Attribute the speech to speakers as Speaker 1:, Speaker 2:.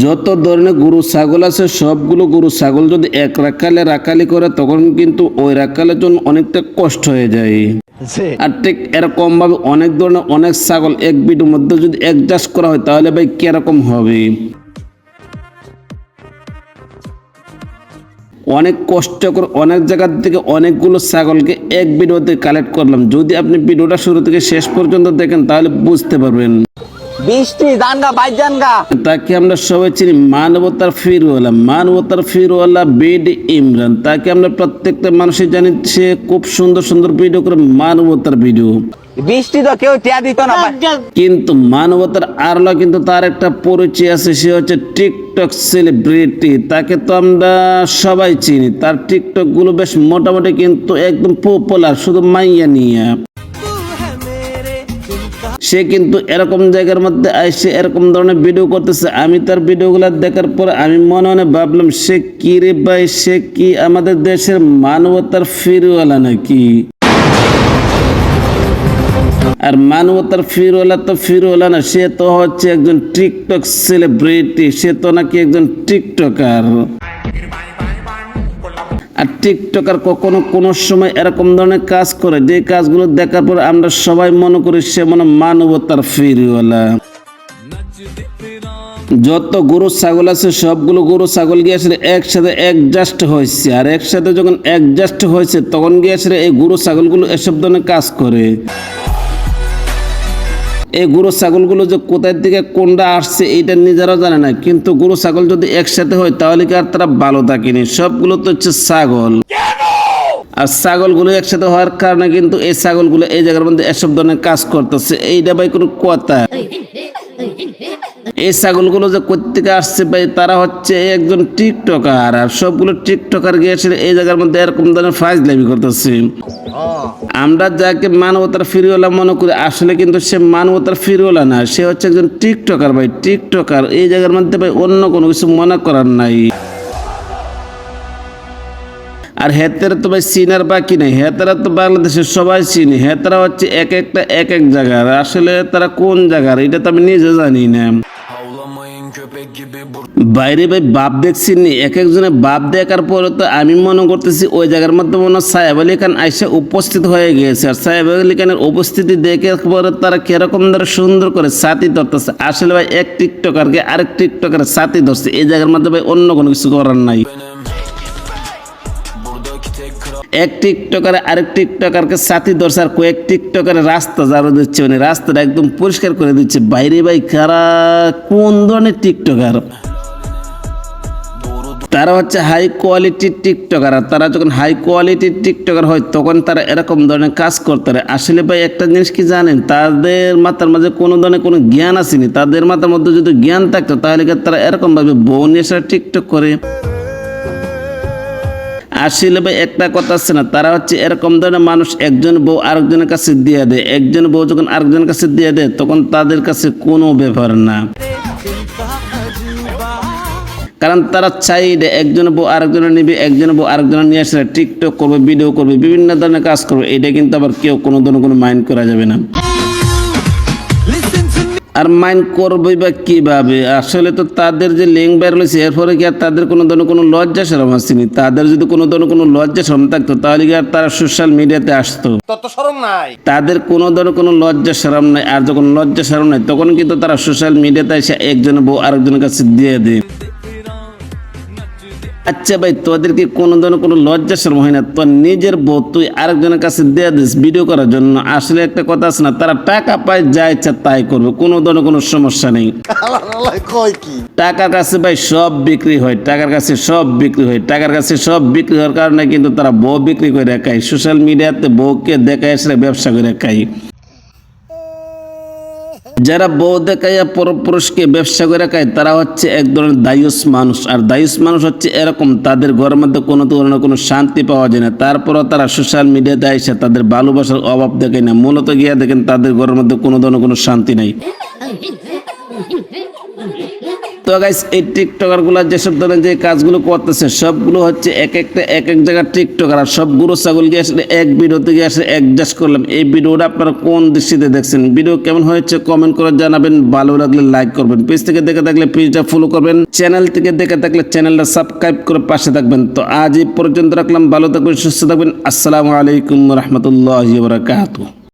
Speaker 1: যত ধরনের গরু ছাগল আছে সবগুলো গরু ছাগল যদি এক রাখালে রাখালি করে তখন কিন্তু ওই রাখালের জন্য অনেকটা কষ্ট হয়ে যায়। আর ঠিক এরকম ভাবে অনেক ধরনের অনেক ছাগল এক বিডের মধ্যে যদি অ্যাডজাস্ট করা হয় তাহলে ভাই কীরকম হবে? অনেক কষ্ট করে অনেক জায়গার থেকে অনেকগুলো ছাগলকে এক ভিডিওতে কালেক্ট করলাম। যদি আপনি ভিডিওটা শুরু থেকে শেষ পর্যন্ত দেখেন তাহলে বুঝতে পারবেন।
Speaker 2: বৃষ্টি জানগা বাইর জানগা
Speaker 1: তাকে আমরা সবাই চিনি মানবতার ফিরওয়ালা। মানবতার ফিরওয়ালা বিড ইমরান। তাকে আমরা প্রত্যেকটা মানুষই জানি সে খুব সুন্দর সুন্দর ভিডিও করে মানবতার ভিডিও
Speaker 2: বৃষ্টি তো কেউ টিয়া দিত না
Speaker 1: কিন্তু মানবতার আরলা কিন্তু তার একটা পরিচয় আছে সে হচ্ছে টিকটক সেলিব্রিটি তাকে তো আমরা সবাই চিনি। তার টিকটকগুলো বেশ মোটামুটি কিন্তু একদম পপুলার শুধু মাইয়া নিয়ে। সে কিন্তু এরকম জায়গার মধ্যে আইসে এরকম ধরনের ভিডিও করতেছে। আমি তার ভিডিওগুলো দেখার পর আমি মনে মনে ভাবলাম, সে কি রে ভাই? সে কি আমাদের দেশের মানবতার ফিরওয়ালা নাকি? আর মানবতার ফিরওয়ালা তো ফিরওয়ালা না, সে তো হচ্ছে একজন টিকটক সেলিব্রিটি সে তো নাকি একজন টিকটকার আর টিকটকার কখনো কোনো সময় এরকম ধরনের কাজ করে। যে কাজগুলো দেখার পর আমরা সবাই মনে করি সে মনে মানবতার ফিরিওয়ালা। যত গরু, ছাগল আছে, সবগুলো গরু, ছাগল গিয়ে আসলে একসাথে অ্যাডজাস্ট হয়েছে। আর একসাথে যখন অ্যাডজাস্ট হয়েছে, তখন গিয়ে আসলে এই গরু, ছাগলগুলো এসব ধরনের কাজ করে। এই গরু ছাগলগুলো যে কোথায় থেকে কোনটা আসছে, এইটা নিজেরাও জানে না। কিন্তু গরু ছাগল যদি একসাথে হয়, তাহলে কি আর তারা ভালো থাকেনি সবগুলো তো হচ্ছে ছাগল। আর ছাগলগুলো একসাথে হওয়ার কারণে কিন্তু এই ছাগলগুলো এই জায়গার মধ্যে এসব ধরনের কাজ করতেছে। এইটা ভাই কোনো কথা। এই ছাগলগুলো যে কোথেকে আসছে ভাই, তারা হচ্ছে একজন টিকটকার আর সবগুলো টিকটকার গিয়েছিল এই জায়গার মধ্যে এরকম ধরনের ফাইজ লাইভি করতেছে। আমরা যাকে মানবতার ফিরিওয়ালা মনে করি, আসলে কিন্তু সে মানবতার ফিরিওয়ালা না, সে হচ্ছে একজন টিকটকার ভাই। টিকটকার, এই জায়গার মধ্যে ভাই অন্য কোনো কিছু মনে করার নাই। আর হেতেরা তো ভাই চিনার বাকি নেই, হেতারা তো বাংলাদেশের সবাই চিনি, হেতারা হচ্ছে এক একটা এক এক জায়গার। আসলে তারা কোন জায়গার, এটা তো আমি নিজে জানি না। বাইরে ভাই বাপ দেখছি নি এক একজনে বাপ দেখার পরে তো আমি মনে করতেছি ওই জায়গার মধ্যে মনে হয় সাহেব আলী খান আইসা উপস্থিত হয়ে গিয়েছে। আর সাহেব আলী খানের উপস্থিতি দেখে পরে তারা কীরকম ধরে সুন্দর করে ছাতি ধরতেছে। আসলে ভাই এক টিকটকারকে আরেক টিকটকার ছাতি ধরছে। এই জায়গার মধ্যে ভাই অন্য কোনো কিছু করার নাই। এক টিকটকার আরেক টিকটকারকে সাথী আর কয়েক টিকটকার রাস্তা ঝাড়ু দিচ্ছে মানে রাস্তাটা একদম পরিষ্কার করে দিচ্ছে। বাইরে ভাই, কারা, কোন ধরনের টিকটকার? তারা হচ্ছে হাই কোয়ালিটির টিকটকার, আর তারা যখন হাই কোয়ালিটির টিকটকার হয়, তখন তারা এরকম ধরনের কাজ করতে পারে। আসলে ভাই, একটা জিনিস কি জানেন? তাদের মাথার মাঝে কোনো ধরনের কোনো জ্ঞান আসেনি। তাদের মাথার মধ্যে যদি জ্ঞান থাকতো, তাহলে তারা এরকমভাবে বউ এসে টিকটক করে? আসলে ভাই একটা কথা আছে না, তারা হচ্ছে এরকম ধরনের মানুষ, একজন বউ আরেকজনের কাছে দিয়ে দেয়, একজন বউ যখন আরেকজনের কাছে দিয়ে দেয়, তখন তাদের কাছে কোনো ব্যাপার না। কারণ তারা চাই একজন বউ আরেকজনের নিবে, একজন বউ আরেকজনের নিয়ে আসলে টিকটক করবে, ভিডিও করবে, বিভিন্ন ধরনের কাজ করবে, এটা কিন্তু আবার কেউ কোনো ধরনের কোনো মাইন্ড করা যাবে না। আর মাইন্ড করবে বা কীভাবে? আসলে তো তাদের যে লিঙ্ক বের হয়েছে এরপরে কি আর তাদের কোনো ধরনের কোনো লজ্জা সরম আসেনি তাদের যদি কোনো ধরনের কোনো লজ্জা সরম থাকতো তাহলে কি আর তারা সোশ্যাল মিডিয়াতে আসতো?
Speaker 2: তত সরম নাই।
Speaker 1: তাদের কোনো ধরনের কোনো লজ্জা সরম নাই আর যখন লজ্জা সরম নাই তখন কিন্তু তারা সোশ্যাল মিডিয়াতে এসে একজন বউ আরেকজনের কাছে দিয়ে দেয়। আচ্ছা ভাই তোদের কি কোনো ধরনের কোনো লজ্জা শরম হয় না। তোর নিজের বউ তুই আরেকজনের কাছে দিয়ে দিস ভিডিও করার জন্য। আসলে একটা কথা আছে না তারা টাকা পায় যা ইচ্ছা তাই করবে কোনো ধরনের কোনো সমস্যা নেই। টাকার কাছে ভাই সব বিক্রি হয় টাকার কাছে সব বিক্রি হয় টাকার কাছে সব বিক্রি হওয়ার কারণে কিন্তু তারা বউ বিক্রি করে রাখায় সোশ্যাল মিডিয়াতে বউকে দেখায় আসলে ব্যবসা করে রাখায় যারা বউ দেখাইয়া পরপুরুষকে ব্যবসা করে খায়, তারা হচ্ছে এক ধরনের দায়ুস মানুষ। আর দায়ুস মানুষ হচ্ছে এরকম, তাদের ঘরের মধ্যে কোনো ধরনের কোনো শান্তি পাওয়া যায় না। তারপরও তারা সোশ্যাল মিডিয়াতে আসে তাদের ভালোবাসার অভাব দেখে না। মূলত গিয়া দেখেন তাদের ঘরের মধ্যে কোনো ধরনের কোনো শান্তি নাই। তো গাইস এই টিকটকারগুলা যেসব ধরনের যে কাজগুলো করতেছে, সবগুলো হচ্ছে এক একটা, এক এক জায়গার টিকটকার আর সব গুরু ছাগলকে আসলে এক ভিডিও গিয়ে আসলে অ্যাডজাস্ট করলাম। এই ভিডিওটা আপনারা কোন দৃষ্টিতে দেখছেন? ভিডিও কেমন হয়েছে কমেন্ট করে জানাবেন, ভালো লাগলে লাইক করবেন। পেজ থেকে দেখে থাকলে পেজটা ফলো করবেন। চ্যানেল থেকে দেখে থাকলে চ্যানেলটা সাবস্ক্রাইব করে পাশে থাকবেন। তো আজ এই পর্যন্ত রাখলাম, ভালো থাকবেন, সুস্থ থাকবেন। আসসালামু আলাইকুম রহমতুল্লাহ বারাকাতুহ।